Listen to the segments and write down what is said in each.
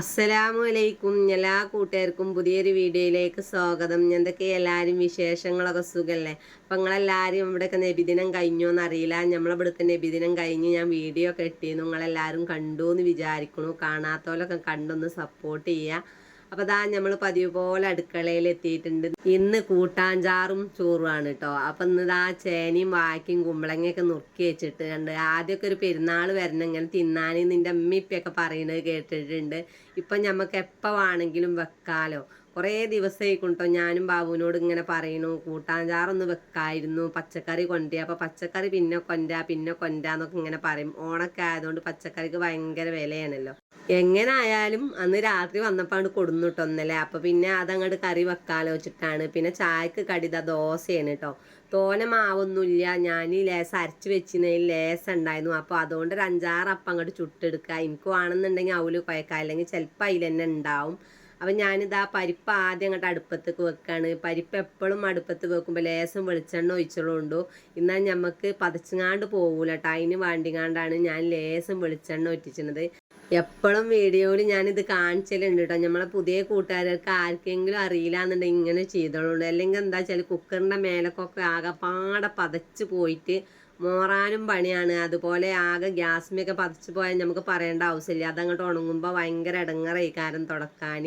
അസ്സലാമു അലൈക്കും എല്ലാ കൂട്ടുകാർക്കും പുതിയൊരു വീഡിയോയിലേക്ക് സ്വാഗതം. എന്തൊക്കെ എല്ലാവരും വിശേഷങ്ങളൊക്കെ സുഖമല്ലേ അപ്പം നിങ്ങളെല്ലാവരും ഇവിടെയൊക്കെ നബിദിനം കഴിഞ്ഞോ എന്നറിയില്ല. നമ്മളിവിടുത്തെ നബിദിനം കഴിഞ്ഞ് ഞാൻ വീഡിയോ ഒക്കെ ഇട്ടിരുന്നു. നിങ്ങളെല്ലാവരും കണ്ടു എന്ന് വിചാരിക്കണു കാണാത്തവരൊക്കെ കണ്ടൊന്ന് സപ്പോർട്ട് ചെയ്യുക അപ്പോൾ ദാ നമ്മൾ പതിവ് പോലെ അടുക്കളയിൽ എത്തിയിട്ടുണ്ട്. ഇന്ന് കൂട്ടാഞ്ചാറും ചോറുമാണ് കേട്ടോ അപ്പം ഇന്ന് ദാ ചേനയും വാക്കിയും കുമ്പളങ്ങയൊക്കെ നുറുക്കി വെച്ചിട്ട് കണ്ട് ആദ്യമൊക്കെ ഒരു പെരുന്നാൾ വരണം ഇങ്ങനെ തിന്നാൻ നിന്റെ അമ്മിപ്പൊക്കെ പറയുന്നത് കേട്ടിട്ടുണ്ട്. ഇപ്പം നമുക്ക് എപ്പോൾ വേണമെങ്കിലും വെക്കാലോ. കുറേ ദിവസമായി കൊണ്ടോ ഞാനും ബാബുവിനോട് ഇങ്ങനെ പറയണു കൂട്ടാഞ്ചാറൊന്ന് വെക്കായിരുന്നു പച്ചക്കറി കൊണ്ടുവരിക അപ്പോൾ പച്ചക്കറി പിന്നെ കൊണ്ട പിന്നെ കൊണ്ടാന്നൊക്കെ ഇങ്ങനെ പറയും. ഓണൊക്കെ ആയതുകൊണ്ട് പച്ചക്കറിക്ക് ഭയങ്കര വിലയാണല്ലോ. എങ്ങനെ ആയാലും അന്ന് രാത്രി വന്നപ്പോൾ അങ്ങോട്ട് ഒന്നല്ലേ അപ്പോൾ പിന്നെ അതങ്ങോട്ട് കറി വെക്കാലോ വെച്ചിട്ടാണ് പിന്നെ ചായക്ക് കടിത ദോശയാണ് കേട്ടോ തോന മാവൊന്നുമില്ല ഞാൻ ഈ ലേസ് അരച്ച് വെച്ചിരുന്നതിൽ ലേസ് ഉണ്ടായിരുന്നു. അപ്പോൾ അതുകൊണ്ട് ഒരു അഞ്ചാറ് അപ്പം അങ്ങോട്ട് ചുട്ടെടുക്കുക എനിക്ക് വേണമെന്നുണ്ടെങ്കിൽ അവൽ കുഴക്കാം അല്ലെങ്കിൽ ചിലപ്പോൾ അതിൽ തന്നെ ഉണ്ടാവും. അപ്പം ഞാനിതാ പരിപ്പ് ആദ്യം അങ്ങോട്ട് അടുപ്പത്തേക്ക് വെക്കാണ്. പരിപ്പ് എപ്പോഴും അടുപ്പത്ത് വെക്കുമ്പോൾ ലേശം വെളിച്ചെണ്ണ ഒഴിച്ചുള്ളൂ എന്നാൽ നമുക്ക് പതച്ചങ്ങാണ്ട് പോകൂല കേട്ടോ അതിന് വേണ്ടിങ്ങാണ്ടാണ് ഞാൻ ലേശം വെളിച്ചെണ്ണ ഒറ്റിച്ചത് എപ്പോഴും വീഡിയോയിൽ ഞാനിത് കാണിച്ചലുണ്ട് കേട്ടോ നമ്മളെ പുതിയ കൂട്ടുകാർക്ക് ആർക്കെങ്കിലും അറിയില്ല എന്നുണ്ടെങ്കിൽ ഇങ്ങനെ ചെയ്തോളൂ അല്ലെങ്കിൽ എന്താ വെച്ചാൽ കുക്കറിന്റെ മേലക്കൊക്കെ ആകെപ്പാടെ പതച്ച് പോയിട്ട് മോറാനും പണിയാണ്. അതുപോലെ ആകെ ഗ്യാസ്മയൊക്കെ പതിച്ച് പോയാൽ നമുക്ക് പറയേണ്ട ആവശ്യമില്ല. അതങ്ങോട്ട് ഉണങ്ങുമ്പോൾ ഭയങ്കര കാരം തുടക്കാൻ.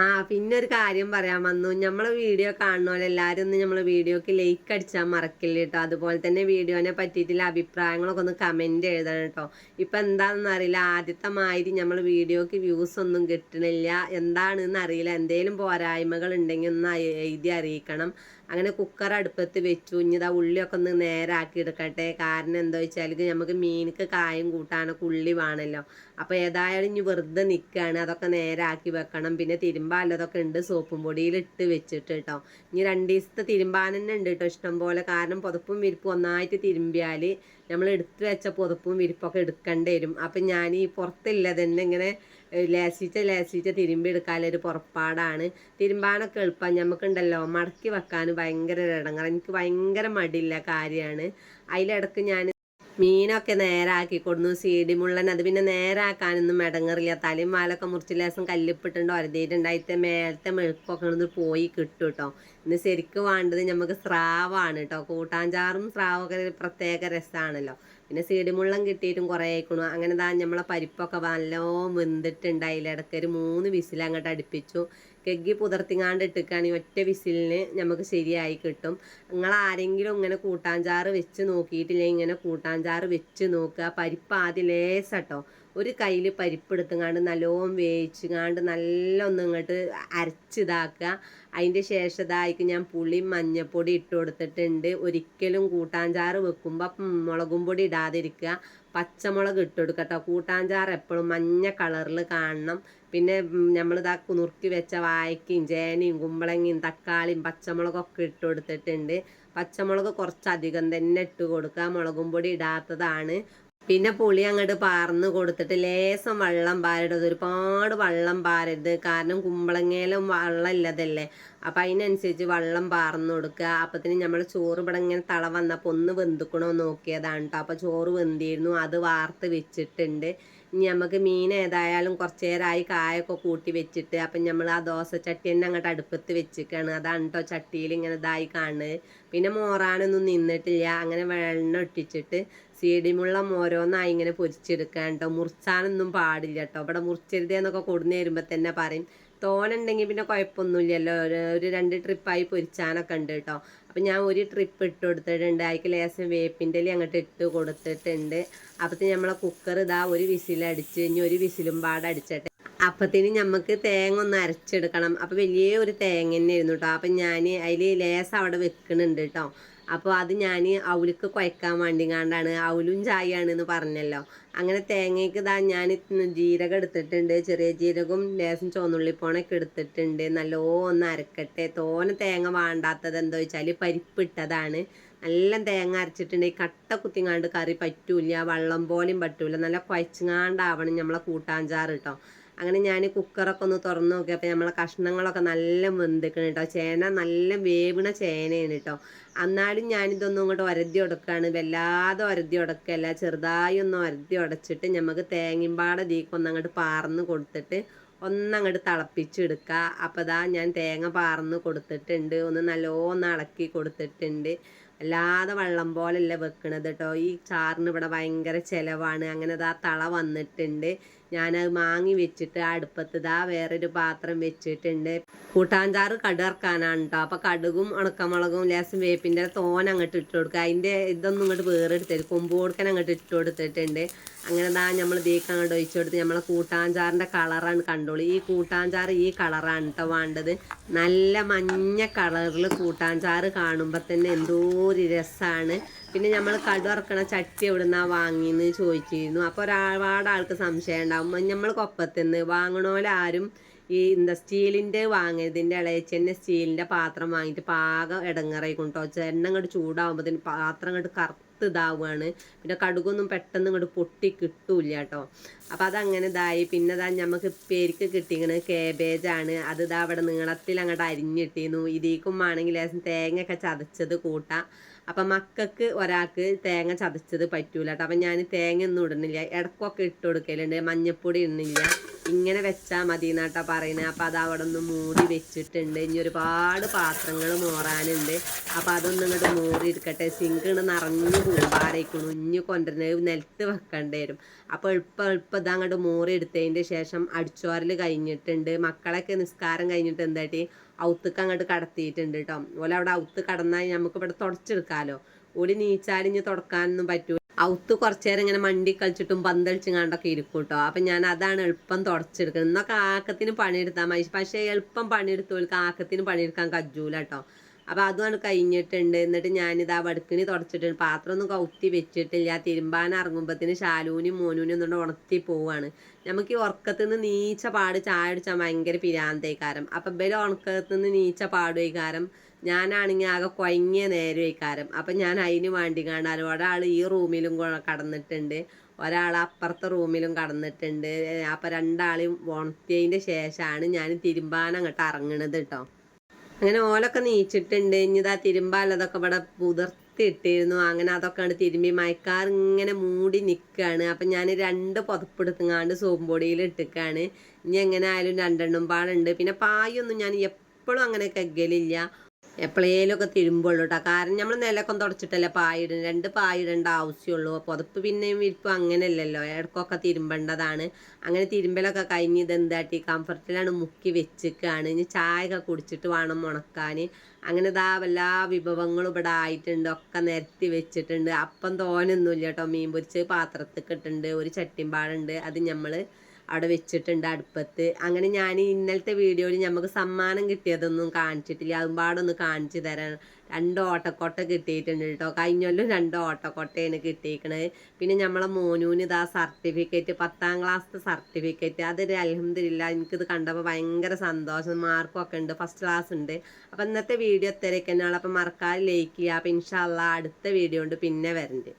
ആ പിന്നെ ഒരു കാര്യം പറയാൻ വന്നു. നമ്മളെ വീഡിയോ കാണുന്നപോലെ എല്ലാവരും ഒന്ന് നമ്മളെ വീഡിയോക്ക് ലൈക്ക് അടിച്ചാൽ മറക്കില്ല കേട്ടോ. അതുപോലെ തന്നെ വീഡിയോനെ പറ്റിയിട്ടുള്ള അഭിപ്രായങ്ങളൊക്കെ ഒന്ന് കമന്റ് എഴുതണം കേട്ടോ. ഇപ്പം എന്താണെന്ന് അറിയില്ല. ആദ്യത്തെ മാതിരി നമ്മൾ വീഡിയോക്ക് വ്യൂസ് ഒന്നും കിട്ടണില്ല. എന്താണെന്ന് അറിയില്ല. എന്തെങ്കിലും പോരായ്മകൾ ഉണ്ടെങ്കിൽ ഒന്ന് എഴുതി അറിയിക്കണം. അങ്ങനെ കുക്കർ അടുപ്പത്ത് വെച്ചു. ഇനി ഇതാ ഉള്ളിയൊക്കെ ഒന്ന് നേരാക്കി എടുക്കട്ടെ. കാരണം എന്താ വെച്ചാൽ നമുക്ക് മീനിക്ക് കായും കൂട്ടാനൊക്കെ ഉള്ളി വേണമല്ലോ. അപ്പോൾ ഏതായാലും ഇനി വെറുതെ നിൽക്കുകയാണ് അതൊക്കെ നേരാക്കി വെക്കണം. പിന്നെ തിരുമ്പാല്ലതൊക്കെ ഉണ്ട്. സോപ്പും പൊടിയിൽ ഇട്ട് വെച്ചിട്ട് കേട്ടോ ഇനി രണ്ട് ദിവസത്തെ തിരുമ്പാൻ ഉണ്ട് കേട്ടോ ഇഷ്ടംപോലെ കാരണം പുതപ്പും വിരിപ്പും ഒന്നായിട്ട് തിരുമ്പിയാൽ നമ്മൾ എടുത്തു വെച്ച പുതപ്പും വിരിപ്പൊക്കെ എടുക്കേണ്ടി വരും. അപ്പം ഞാൻ ഈ പുറത്തില്ല തന്നെ ഇങ്ങനെ ലേസിച്ച ലേശിച്ച തിരുമ്പിയെടുക്കാനൊരു പുറപ്പാടാണ്. തിരുമ്പാനൊക്കെ എളുപ്പം. നമുക്കുണ്ടല്ലോ മടക്കി വെക്കാൻ ഭയങ്കര ഇടങ്ങാറ് എനിക്ക് ഭയങ്കര മടിയില്ല കാര്യമാണ്. അതിലിടക്ക് ഞാൻ മീനൊക്കെ നേരാക്കി കൊടുന്നു. സീഡി മുള്ളൻ അത് പിന്നെ നേരാക്കാനൊന്നും മടങ്ങറില്ല. തലയും വാലൊക്കെ മുറിച്ച് ലേസം കല്ലിപ്പിട്ടുണ്ട് ഒരതിയിട്ടുണ്ടായിട്ട് മേലത്തെ മെഴുക്കൊക്കെ ഒന്ന് പോയി കിട്ടും കേട്ടോ ഇന്ന് ശരിക്കും വേണ്ടത് നമുക്ക് സ്രാവാണ് കേട്ടോ കൂട്ടാഞ്ചാറും സ്രാവൊക്കെ പ്രത്യേക രസമാണല്ലോ പിന്നെ സീഡി മുള്ളം കിട്ടിയിട്ടും കുറേ ആയിക്കണു അങ്ങനെ താ നമ്മളെ പരിപ്പൊക്കെ നല്ലോണം വെന്തിട്ടുണ്ടായില്ല? ഇടയ്ക്ക് ഒരു മൂന്ന് വിസിൽ അങ്ങോട്ട് അടുപ്പിച്ചു. കെഗ്ഗി പുതർത്തിങ്ങാണ്ട് ഇട്ടിക്കുകയാണെങ്കിൽ ഒറ്റ വിസിലിന് നമുക്ക് ശരിയായി കിട്ടും. നിങ്ങൾ ആരെങ്കിലും ഇങ്ങനെ കൂട്ടാഞ്ചാറ് വെച്ച് നോക്കിയിട്ടില്ലെങ്കിൽ ഇങ്ങനെ കൂട്ടാഞ്ചാറ് വെച്ച് നോക്കുക പരിപ്പ് ആദ്യം ലേസട്ടോ. ഒരു കയ്യിൽ പരിപ്പ് എടുത്തുങ്ങാണ്ട് നല്ലോം വേവിച്ചുങ്ങാണ്ട് നല്ല ഒന്ന് ഇങ്ങോട്ട് അരച്ചിതാക്കുക. അതിന്റെ ശേഷം ഇതായിരിക്കും ഞാൻ പുളി മഞ്ഞപ്പൊടി ഇട്ട് കൊടുത്തിട്ടുണ്ട്. ഒരിക്കലും കൂട്ടാഞ്ചാറ് വെക്കുമ്പോൾ മുളകും പൊടി ഇടാതിരിക്കുക. പച്ചമുളക് ഇട്ട് കൊടുക്കട്ടോ. കൂട്ടാഞ്ചാറ് എപ്പോഴും മഞ്ഞ കളറിൽ കാണണം. പിന്നെ നമ്മൾ നമ്മളിതാ നുറുക്കി വെച്ച വായക്കയും ചേനയും കുമ്പളങ്ങയും തക്കാളിയും പച്ചമുളകൊക്കെ ഇട്ട് കൊടുത്തിട്ടുണ്ട്. പച്ചമുളക് കുറച്ചധികം തന്നെ ഇട്ട് കൊടുക്കുക. മുളകും പൊടി ഇടാത്തതാണ്. പിന്നെ പുളി അങ്ങോട്ട് പാർന്ന് കൊടുത്തിട്ട് ലേസം വെള്ളം പാരരുത് ഒരുപാട് വെള്ളം പാരരുത്. കാരണം കുമ്പളങ്ങയിലും വെള്ളം ഇല്ലതല്ലേ. അപ്പം അതിനനുസരിച്ച് വെള്ളം പാർന്ന് കൊടുക്കുക. അപ്പത്തിന് നമ്മൾ ചോറ് ഇവിടെ ഇങ്ങനെ തള വന്നപ്പോൾ ഒന്ന് വെന്തുക്കണോ നോക്കിയതാണ് കേട്ടോ അപ്പോൾ ചോറ് വെന്തിയിരുന്നു അത് വാർത്ത് വെച്ചിട്ടുണ്ട്. ഇനി നമുക്ക് മീൻ ഏതായാലും കുറച്ച് നേരമായി കായൊക്കെ കൂട്ടി വെച്ചിട്ട് അപ്പം നമ്മൾ ആ ദോശ ചട്ടി തന്നെ അങ്ങോട്ട് അടുപ്പത്ത് വെച്ചിരിക്കുകയാണ് അതാണ് കേട്ടോ ചട്ടിയിൽ ഇങ്ങനെ ഇതായി കാണുന്നത്. പിന്നെ മോറാനൊന്നും നിന്നിട്ടില്ല. അങ്ങനെ വെള്ളം ഇട്ടിച്ചിട്ട് സീഡിമുള്ളം ഓരോന്നായി ഇങ്ങനെ പൊരിച്ചെടുക്കാൻ കേട്ടോ. മുറിച്ചാനൊന്നും പാടില്ല കേട്ടോ. ഇവിടെ മുറിച്ചരുതേന്നൊക്കെ കൊടുന്നു തരുമ്പോൾ തന്നെ പറയും. തോനുണ്ടെങ്കിൽ പിന്നെ കുഴപ്പമൊന്നുമില്ലല്ലോ. ഒരു രണ്ട് ട്രിപ്പായി പൊരിച്ചാനൊക്കെ ഉണ്ട് കേട്ടോ. അപ്പം ഞാൻ ഒരു ട്രിപ്പ് ഇട്ട് കൊടുത്തിട്ടുണ്ട്. അതിക്ക് ലേശം വേപ്പിന്റെ അങ്ങോട്ട് ഇട്ട് കൊടുത്തിട്ടുണ്ട്. അപ്പത്തിന് നമ്മളെ കുക്കർ ഇതാ ഒരു വിസിലടിച്ച് ഇനി ഒരു വിസിലും പാടടിച്ചിട്ട് അപ്പത്തിന് നമുക്ക് തേങ്ങ ഒന്ന് അരച്ചെടുക്കണം. അപ്പം വലിയ ഒരു തേങ്ങ തന്നെ ആയിരുന്നു കേട്ടോ. അപ്പം ഞാൻ അതിൽ ലേസം അവിടെ വെക്കുന്നുണ്ട് കേട്ടോ. അപ്പോൾ അത് ഞാൻ അവൾക്ക് കുഴക്കാൻ വേണ്ടി കണ്ടാണ് ചായയാണ് എന്ന് പറഞ്ഞല്ലോ. അങ്ങനെ തേങ്ങയ്ക്ക് ഇതാ ഞാൻ ജീരകം എടുത്തിട്ടുണ്ട്. ചെറിയ ജീരകവും ലേശം ചുവന്നുള്ളിപ്പോണൊക്കെ എടുത്തിട്ടുണ്ട്. നല്ലോ ഒന്ന് അരക്കട്ടെ. തോന തേങ്ങ വേണ്ടാത്തത് എന്താ വെച്ചാൽ പരിപ്പിട്ടതാണ്. നല്ല തേങ്ങ അരച്ചിട്ടുണ്ടെങ്കിൽ കട്ട കുത്തിങ്ങാണ്ട് കറി പറ്റൂല വെള്ളം പോലെയും പറ്റൂല നല്ല കുഴച്ചുങ്ങാണ്ടാവണം നമ്മളെ കൂട്ടാഞ്ചാറ് കേട്ടോ അങ്ങനെ ഞാൻ കുക്കറൊക്കെ ഒന്ന് തുറന്നു നോക്കിയപ്പോൾ നമ്മളെ കഷ്ണങ്ങളൊക്കെ നല്ല വെന്തിക്കണം കേട്ടോ ചേന നല്ല വേവണ ചേനയാണ് കേട്ടോ എന്നാലും ഞാനിതൊന്നും ഇങ്ങോട്ട് ഒരതി ഉടക്കാണ് വല്ലാതെ ഒരതി ഉടക്കല്ല ചെറുതായി ഒന്ന് ഒരതി ഉടച്ചിട്ട് നമുക്ക് തേങ്ങമ്പാടെ ദീക്കൊന്ന് അങ്ങോട്ട് പാർന്ന് കൊടുത്തിട്ട് ഒന്നങ്ങോട്ട് തിളപ്പിച്ചെടുക്കുക അപ്പോൾ ദാ ഞാൻ തേങ്ങ പാർന്ന് കൊടുത്തിട്ടുണ്ട്. ഒന്ന് നല്ലോണം ഇളക്കി കൊടുത്തിട്ടുണ്ട്. അല്ലാതെ വെള്ളം പോലെയല്ല വെക്കണത് കേട്ടോ ഈ ചാറിന് ഇവിടെ ഭയങ്കര ചിലവാണ്. അങ്ങനെ ദാ തള വന്നിട്ടുണ്ട്. ഞാനത് മാങ്ങി വെച്ചിട്ട് അടുപ്പത്ത് ഇതാ വേറൊരു പാത്രം വെച്ചിട്ടുണ്ട്. കൂട്ടാഞ്ചാറ് കടുകറക്കാനാണ് കേട്ടോ അപ്പോൾ കടുകും ഉണക്കമുളകും ലേശം വേപ്പിന്റെ തോൻ അങ്ങോട്ട് ഇട്ട് കൊടുക്കുക. അതിന്റെ ഇതൊന്നും ഇങ്ങോട്ട് വേറെടുത്തരും കൊമ്പ് കൊടുക്കാൻ അങ്ങോട്ട് ഇട്ട് കൊടുത്തിട്ടുണ്ട്. അങ്ങനെ ദാ നമ്മൾ ദീക്ക് അങ്ങോട്ട് ഒഴിച്ചു കൊടുത്ത് നമ്മളെ കൂട്ടാഞ്ചാറിന്റെ കളറാണ് കണ്ടോളൂ. ഈ കൂട്ടാഞ്ചാർ ഈ കളറാണ് കേട്ടോ വേണ്ടത്. നല്ല മഞ്ഞ കളറിൽ കൂട്ടാഞ്ചാറ് കാണുമ്പോൾ തന്നെ എന്തോ ഒരു രസമാണ് പിന്നെ നമ്മൾ കടുവറക്കണ ചട്ടി എവിടുന്നാ വാങ്ങിയെന്ന് ചോദിച്ചിരുന്നു. അപ്പോൾ ഒരുപാട് ആൾക്ക് സംശയം ഉണ്ടാവും. നമ്മൾ കൊപ്പത്തുനിന്ന് വാങ്ങണോലാരും ഈ എന്താ സ്റ്റീലിന്റെ വാങ്ങിയതിന്റെ ഇളയച്ചെന്നെ സ്റ്റീലിന്റെ പാത്രം വാങ്ങിയിട്ട് പാകം ഇടങ്ങറായിക്കൊണ്ടോ അങ്ങോട്ട് ചൂടാകുമ്പോഴത്തേന് പാത്രം അങ്ങോട്ട് കറുത്ത് ഇതാവുകയാണ് പിന്നെ കടുകൊന്നും പെട്ടെന്ന് ഇങ്ങോട്ട് പൊട്ടി കിട്ടൂല കേട്ടോ അപ്പം അതങ്ങനെ ഇതായി. പിന്നെ ഇതാ നമുക്ക് പേരിക്ക് കിട്ടിയത് കേബേജാണ് അത് ഇതാ അവിടെ നീളത്തിൽ അങ്ങോട്ട് അരിഞ്ഞിട്ടിരുന്നു ഇതിക്കും ആണെങ്കിൽ തേങ്ങയൊക്കെ ചതച്ചത് കൂട്ടാം. അപ്പം മക്കൾക്ക് ഒരാൾക്ക് തേങ്ങ ചതച്ചത് പറ്റൂല കേട്ടോ അപ്പം ഞാൻ തേങ്ങ ഒന്നും ഇടുന്നില്ല. ഇടക്കൊക്കെ ഇട്ട് കൊടുക്കലുണ്ട്. മഞ്ഞപ്പൊടി ഇടുന്നില്ല. ഇങ്ങനെ വെച്ചാൽ മതി എന്നാട്ടാ പറയുന്നത് അപ്പം അത് അവിടെ ഒന്ന് മൂടി വെച്ചിട്ടുണ്ട്. ഇനി ഒരുപാട് പാത്രങ്ങൾ മോറാനുണ്ട്. അപ്പം അതൊന്നും ഇങ്ങോട്ട് മൂടി എടുക്കട്ടെ സിങ്ക് ഇങ്ങോട്ട് നിറഞ്ഞു കൂമ്പാറേക്കണു ഇഞ്ഞ് കൊണ്ടുവരുന്നത് നിലത്ത് വെക്കേണ്ടി വരും. അപ്പോൾ എളുപ്പം എളുപ്പം ഇതാ അങ്ങോട്ട് മൂറി എടുത്തതിന്റെ ശേഷം അടിച്ചോരൽ കഴിഞ്ഞിട്ടുണ്ട്. മക്കളൊക്കെ നിസ്കാരം കഴിഞ്ഞിട്ട് എന്തായിട്ട് ഔത്തുക്ക് അങ്ങോട്ട് കടത്തിയിട്ടുണ്ട് കേട്ടോ ഓല അവിടെ ഔത്ത് കടന്നാൽ നമുക്ക് ഇവിടെ തുടച്ചെടുക്കാമല്ലോ ഓൽ നീച്ചാലിഞ്ഞ് തുടക്കാനൊന്നും പറ്റൂ ഔത്ത് കുറച്ചു നേരം ഇങ്ങനെ മണ്ടി കളിച്ചിട്ടും പന്തളിച്ചും കണ്ടൊക്കെ ഇരിക്കും കേട്ടോ അപ്പം ഞാൻ അതാണ് എളുപ്പം തുടച്ചെടുക്കുന്നത് എന്നൊക്കെ ആക്കത്തിന് പണിയെടുത്താൽ മതി. പക്ഷേ എളുപ്പം പണിയെടുത്തവർക്ക് ആക്കത്തിന് പണിയെടുക്കാൻ കജ്ജൂല കേട്ടോ അപ്പോൾ അതുമാണ് കഴിഞ്ഞിട്ടുണ്ട്. എന്നിട്ട് ഞാനിതാ വടുക്കിനി തുടച്ചിട്ടുണ്ട്. പാത്രം ഒന്നും കൗത്തി വെച്ചിട്ടില്ല. തിരുമ്പാൻ ഇറങ്ങുമ്പോഴത്തേന് ശാലൂനും മോനൂനും എന്നുകൊണ്ട് ഉണർത്തി പോവാണ്. നമുക്ക് ഈ ഉറക്കത്തിൽ നിന്ന് നീച്ച പാട് ചായ അടിച്ചാൽ ഭയങ്കര പിരാന്തേക്കാരം. അപ്പം ഇവർ ഉണക്കത്തിൽ നിന്ന് നീച്ച പാടുവൈകാരം ഞാനാണെങ്കിൽ ആകെ കൊയങ്ങിയ കാരം അപ്പം ഞാൻ അതിന് വേണ്ടി കാണാറ്. ഒരാൾ ഈ റൂമിലും കടന്നിട്ടുണ്ട്. ഒരാൾ അപ്പുറത്തെ റൂമിലും കടന്നിട്ടുണ്ട്. അപ്പം രണ്ടാളും വോണത്തിയതിന്റെ ശേഷമാണ് ഞാൻ തിരുമ്പാൻ അങ്ങോട്ട് ഇറങ്ങണത് കേട്ടോ അങ്ങനെ ഓലൊക്കെ നീച്ചിട്ടുണ്ട്. ഇനിതാ തിരുമ്പാലതൊക്കെ ഇവിടെ പുതിർത്തിയിട്ടിരുന്നു. അങ്ങനെ അതൊക്കെ ആണ് തിരുമ്പി മയക്കാർ ഇങ്ങനെ മൂടി നിൽക്കുകയാണ് അപ്പം ഞാൻ രണ്ട് പുതപ്പെടുത്തുങ്ങാണ്ട് സോപ്പ് പൊടിയിൽ ഇട്ടിക്കാണ്. ഇനി എങ്ങനെ ആയാലും രണ്ടെണ്ണം പാടുണ്ട്. പിന്നെ പായൊന്നും ഞാൻ എപ്പോഴും അങ്ങനെ കെഗലില്ല എപ്പോഴേലൊക്കെ തിരുമ്പുള്ളൂ കേട്ടോ കാരണം നമ്മൾ നിലക്കം തുടച്ചിട്ടല്ലേ പായിടും രണ്ട് പായിടേണ്ട ആവശ്യമുള്ളൂ പുതപ്പ് പിന്നെയും ഇരിപ്പം അങ്ങനെയല്ലല്ലോ. ഇടക്കൊക്കെ തിരുമ്പേണ്ടതാണ്. അങ്ങനെ തിരുമ്പലൊക്കെ കഴിഞ്ഞ് ഇതെന്താട്ടി കംഫർട്ടിലാണ് മുക്കി വെച്ചിക്കാണ്. ഇനി ചായ ഒക്കെ കുടിച്ചിട്ട് വേണം ഉണക്കാൻ അങ്ങനെ ഇതാ എല്ലാ വിഭവങ്ങളും ഇവിടെ ആയിട്ടുണ്ട്. ഒക്കെ നിരത്തി വെച്ചിട്ടുണ്ട്. അപ്പം തോനൊന്നുമില്ല കേട്ടോ. മീൻ പൊരിച്ച് പാത്രത്തിൽ കിട്ടുന്നുണ്ട് ഒരു ചട്ടിമ്പാടുണ്ട്. അത് നമ്മൾ അവിടെ വെച്ചിട്ടുണ്ട് അടുപ്പത്ത്. അങ്ങനെ ഞാൻ ഇന്നലത്തെ വീഡിയോയിൽ നമുക്ക് സമ്മാനം കിട്ടിയതൊന്നും കാണിച്ചിട്ടില്ല. അതും പാടൊന്ന് കാണിച്ചു തരാൻ. രണ്ട് ഓട്ടക്കോട്ട കിട്ടിയിട്ടുണ്ട് കേട്ടോ. കഴിഞ്ഞൊല്ലും രണ്ട് ഓട്ടക്കോട്ടയാണ് കിട്ടിയിരിക്കണത്. പിന്നെ നമ്മളെ മോനൂന് ഇതാ സർട്ടിഫിക്കറ്റ് പത്താം ക്ലാസ്സിലെ സർട്ടിഫിക്കറ്റ്. അതൊരു അലഹമില്ല എനിക്കിത് കണ്ടപ്പോൾ ഭയങ്കര സന്തോഷം. മാർക്കൊക്കെ ഉണ്ട് ഫസ്റ്റ് ക്ലാസ് ഉണ്ട്. അപ്പം ഇന്നത്തെ വീഡിയോ ഇത്രയൊക്കെ തന്നെയാണ് അപ്പം മറക്കാതെ ലൈക്ക് ചെയ്യുക. അപ്പം ഇൻഷാല്ല അടുത്ത വീഡിയോ ഉണ്ട് പിന്നെ വരണ്ട്.